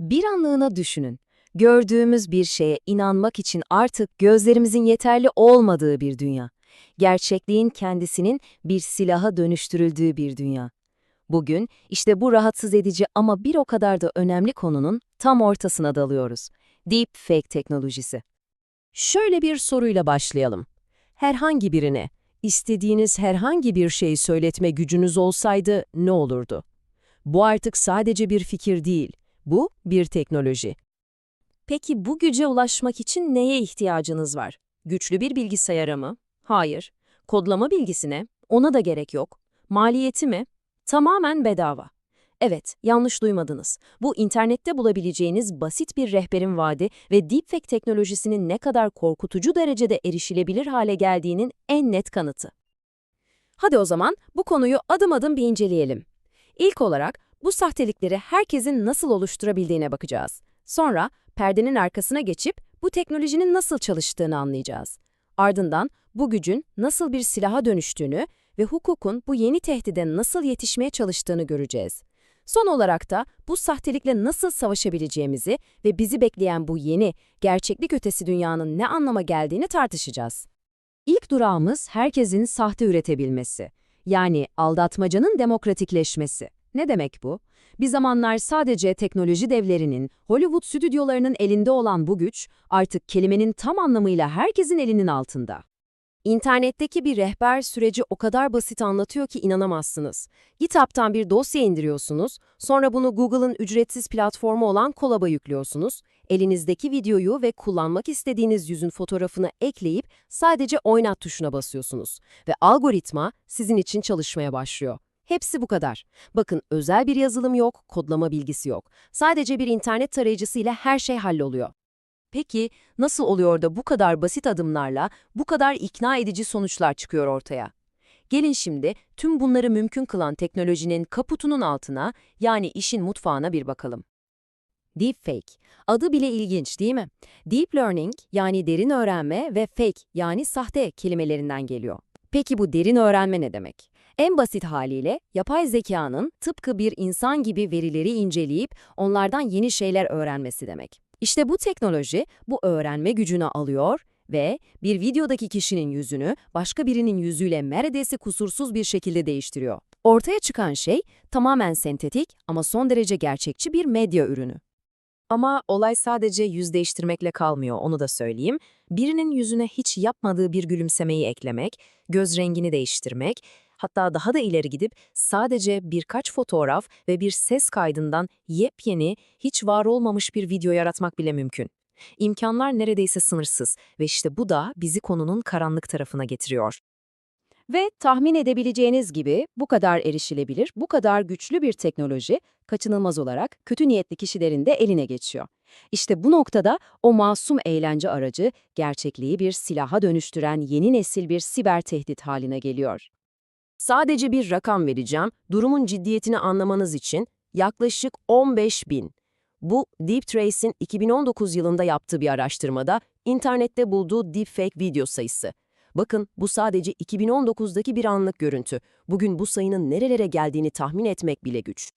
Bir anlığına düşünün. Gördüğümüz bir şeye inanmak için artık gözlerimizin yeterli olmadığı bir dünya. Gerçekliğin kendisinin bir silaha dönüştürüldüğü bir dünya. Bugün işte bu rahatsız edici ama bir o kadar da önemli konunun tam ortasına dalıyoruz. Deepfake teknolojisi. Şöyle bir soruyla başlayalım. Herhangi birine, istediğiniz herhangi bir şeyi söyletme gücünüz olsaydı ne olurdu? Bu artık sadece bir fikir değil, bu bir teknoloji. Peki bu güce ulaşmak için neye ihtiyacınız var? Güçlü bir bilgisayara mı? Hayır. Kodlama bilgisine? Ona da gerek yok. Maliyeti mi? Tamamen bedava. Evet, yanlış duymadınız. Bu internette bulabileceğiniz basit bir rehberin vaadi ve deepfake teknolojisinin ne kadar korkutucu derecede erişilebilir hale geldiğinin en net kanıtı. Hadi o zaman bu konuyu adım adım bir inceleyelim. İlk olarak bu sahtelikleri herkesin nasıl oluşturabildiğine bakacağız. Sonra perdenin arkasına geçip bu teknolojinin nasıl çalıştığını anlayacağız. Ardından bu gücün nasıl bir silaha dönüştüğünü ve hukukun bu yeni tehdide nasıl yetişmeye çalıştığını göreceğiz. Son olarak da bu sahtelikle nasıl savaşabileceğimizi ve bizi bekleyen bu yeni, gerçeklik ötesi dünyanın ne anlama geldiğini tartışacağız. İlk durağımız herkesin sahte üretebilmesi. Yani aldatmacanın demokratikleşmesi. Ne demek bu? Bir zamanlar sadece teknoloji devlerinin, Hollywood stüdyolarının elinde olan bu güç, artık kelimenin tam anlamıyla herkesin elinin altında. İnternetteki bir rehber süreci o kadar basit anlatıyor ki inanamazsınız. GitHub'tan bir dosya indiriyorsunuz, sonra bunu Google'ın ücretsiz platformu olan Colab'a yüklüyorsunuz, elinizdeki videoyu ve kullanmak istediğiniz yüzün fotoğrafını ekleyip sadece oynat tuşuna basıyorsunuz ve algoritma sizin için çalışmaya başlıyor. Hepsi bu kadar. Bakın özel bir yazılım yok, kodlama bilgisi yok. Sadece bir internet tarayıcısıyla her şey halloluyor. Peki nasıl oluyor da bu kadar basit adımlarla bu kadar ikna edici sonuçlar çıkıyor ortaya? Gelin şimdi tüm bunları mümkün kılan teknolojinin kaputunun altına yani işin mutfağına bir bakalım. Deepfake. Adı bile ilginç değil mi? Deep learning yani derin öğrenme ve fake yani sahte kelimelerinden geliyor. Peki bu derin öğrenme ne demek? En basit haliyle yapay zekanın tıpkı bir insan gibi verileri inceleyip onlardan yeni şeyler öğrenmesi demek. İşte bu teknoloji bu öğrenme gücünü alıyor ve bir videodaki kişinin yüzünü başka birinin yüzüyle neredeyse kusursuz bir şekilde değiştiriyor. Ortaya çıkan şey tamamen sentetik ama son derece gerçekçi bir medya ürünü. Ama olay sadece yüz değiştirmekle kalmıyor, onu da söyleyeyim. Birinin yüzüne hiç yapmadığı bir gülümsemeyi eklemek, göz rengini değiştirmek, hatta daha da ileri gidip sadece birkaç fotoğraf ve bir ses kaydından yepyeni, hiç var olmamış bir video yaratmak bile mümkün. İmkanlar neredeyse sınırsız ve işte bu da bizi konunun karanlık tarafına getiriyor. Ve tahmin edebileceğiniz gibi bu kadar erişilebilir, bu kadar güçlü bir teknoloji kaçınılmaz olarak kötü niyetli kişilerin de eline geçiyor. İşte bu noktada o masum eğlence aracı gerçekliği bir silaha dönüştüren yeni nesil bir siber tehdit haline geliyor. Sadece bir rakam vereceğim, durumun ciddiyetini anlamanız için yaklaşık 15 bin. Bu DeepTrace'in 2019 yılında yaptığı bir araştırmada internette bulduğu deepfake video sayısı. Bakın bu sadece 2019'daki bir anlık görüntü. Bugün bu sayının nerelere geldiğini tahmin etmek bile güç.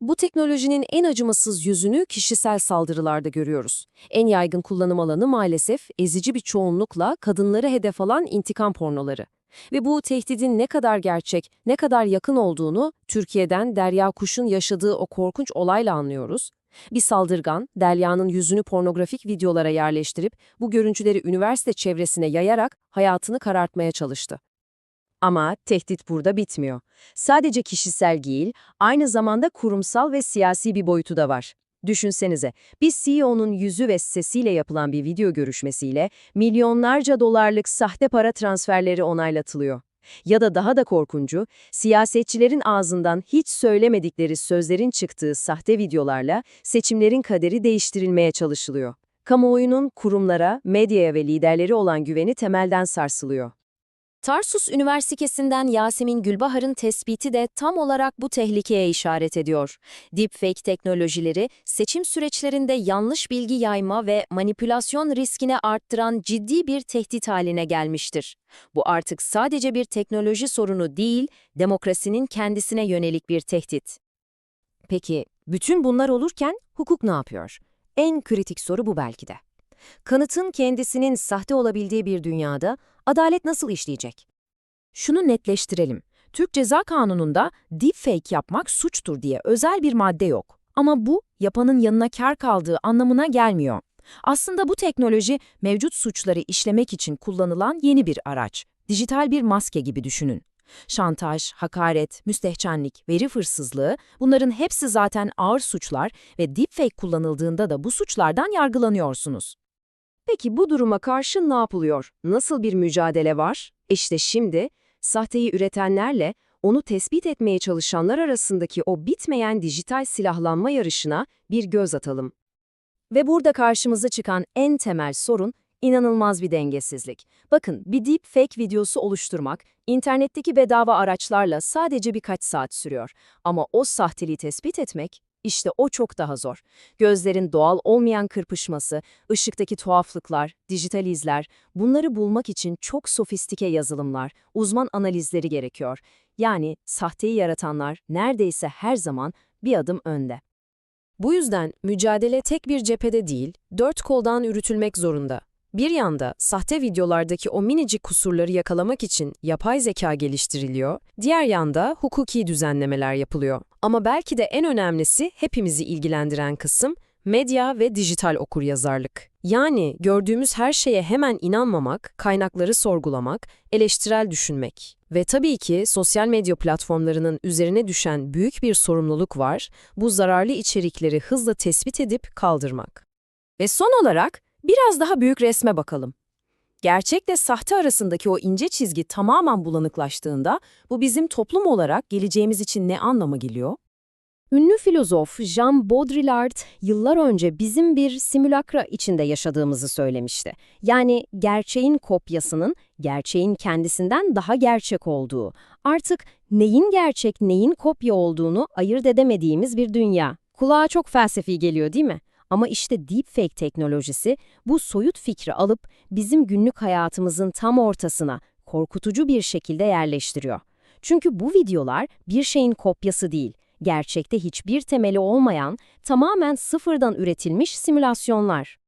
Bu teknolojinin en acımasız yüzünü kişisel saldırılarda görüyoruz. En yaygın kullanım alanı maalesef ezici bir çoğunlukla kadınları hedef alan intikam pornoları. Ve bu tehdidin ne kadar gerçek, ne kadar yakın olduğunu Türkiye'den Derya Kuş'un yaşadığı o korkunç olayla anlıyoruz. Bir saldırgan, Derya'nın yüzünü pornografik videolara yerleştirip bu görüntüleri üniversite çevresine yayarak hayatını karartmaya çalıştı. Ama tehdit burada bitmiyor. Sadece kişisel değil, aynı zamanda kurumsal ve siyasi bir boyutu da var. Düşünsenize, bir CEO'nun yüzü ve sesiyle yapılan bir video görüşmesiyle milyonlarca dolarlık sahte para transferleri onaylatılıyor. Ya da daha da korkuncu, siyasetçilerin ağzından hiç söylemedikleri sözlerin çıktığı sahte videolarla seçimlerin kaderi değiştirilmeye çalışılıyor. Kamuoyunun kurumlara, medyaya ve liderleri olan güveni temelden sarsılıyor. Tarsus Üniversitesi'nden Yasemin Gülbahar'ın tespiti de tam olarak bu tehlikeye işaret ediyor. Deepfake teknolojileri seçim süreçlerinde yanlış bilgi yayma ve manipülasyon riskini arttıran ciddi bir tehdit haline gelmiştir. Bu artık sadece bir teknoloji sorunu değil, demokrasinin kendisine yönelik bir tehdit. Peki Bütün bunlar olurken hukuk ne yapıyor? En kritik soru bu belki de. Kanıtın kendisinin sahte olabildiği bir dünyada adalet nasıl işleyecek? Şunu netleştirelim. Türk Ceza Kanunu'nda deepfake yapmak suçtur diye özel bir madde yok. Ama bu yapanın yanına kar kaldığı anlamına gelmiyor. Aslında bu teknoloji mevcut suçları işlemek için kullanılan yeni bir araç. Dijital bir maske gibi düşünün. Şantaj, hakaret, müstehcenlik, veri hırsızlığı bunların hepsi zaten ağır suçlar ve deepfake kullanıldığında da bu suçlardan yargılanıyorsunuz. Peki bu duruma karşı ne yapılıyor? Nasıl bir mücadele var? İşte şimdi sahteyi üretenlerle onu tespit etmeye çalışanlar arasındaki o bitmeyen dijital silahlanma yarışına bir göz atalım. Ve burada karşımıza çıkan en temel sorun inanılmaz bir dengesizlik. Bakın bir deepfake videosu oluşturmak internetteki bedava araçlarla sadece birkaç saat sürüyor. Ama o sahteliği tespit etmek işte o çok daha zor. Gözlerin doğal olmayan kırpışması, ışıktaki tuhaflıklar, dijital izler, bunları bulmak için çok sofistike yazılımlar, uzman analizleri gerekiyor. Yani sahteyi yaratanlar neredeyse her zaman bir adım önde. Bu yüzden mücadele tek bir cephede değil, dört koldan yürütülmek zorunda. Bir yanda sahte videolardaki o minicik kusurları yakalamak için yapay zeka geliştiriliyor, diğer yanda hukuki düzenlemeler yapılıyor. Ama belki de en önemlisi hepimizi ilgilendiren kısım medya ve dijital okuryazarlık. Yani gördüğümüz her şeye hemen inanmamak, kaynakları sorgulamak, eleştirel düşünmek. Ve tabii ki sosyal medya platformlarının üzerine düşen büyük bir sorumluluk var, bu zararlı içerikleri hızla tespit edip kaldırmak. Ve son olarak biraz daha büyük resme bakalım. Gerçekle sahte arasındaki o ince çizgi tamamen bulanıklaştığında bu bizim toplum olarak geleceğimiz için ne anlama geliyor? Ünlü filozof Jean Baudrillard yıllar önce bizim bir simülakra içinde yaşadığımızı söylemişti. Yani gerçeğin kopyasının gerçeğin kendisinden daha gerçek olduğu, artık neyin gerçek neyin kopya olduğunu ayırt edemediğimiz bir dünya. Kulağa çok felsefi geliyor değil mi? Ama işte deepfake teknolojisi bu soyut fikri alıp bizim günlük hayatımızın tam ortasına korkutucu bir şekilde yerleştiriyor. Çünkü bu videolar bir şeyin kopyası değil, gerçekte hiçbir temeli olmayan, tamamen sıfırdan üretilmiş simülasyonlar.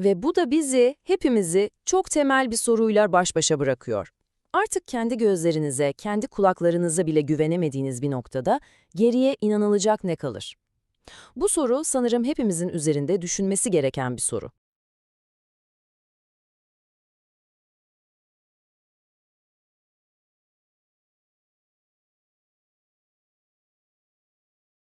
Ve bu da bizi, hepimizi çok temel bir soruyla baş başa bırakıyor. Artık kendi gözlerinize, kendi kulaklarınıza bile güvenemediğiniz bir noktada geriye inanılacak ne kalır? Bu soru sanırım hepimizin üzerinde düşünmesi gereken bir soru.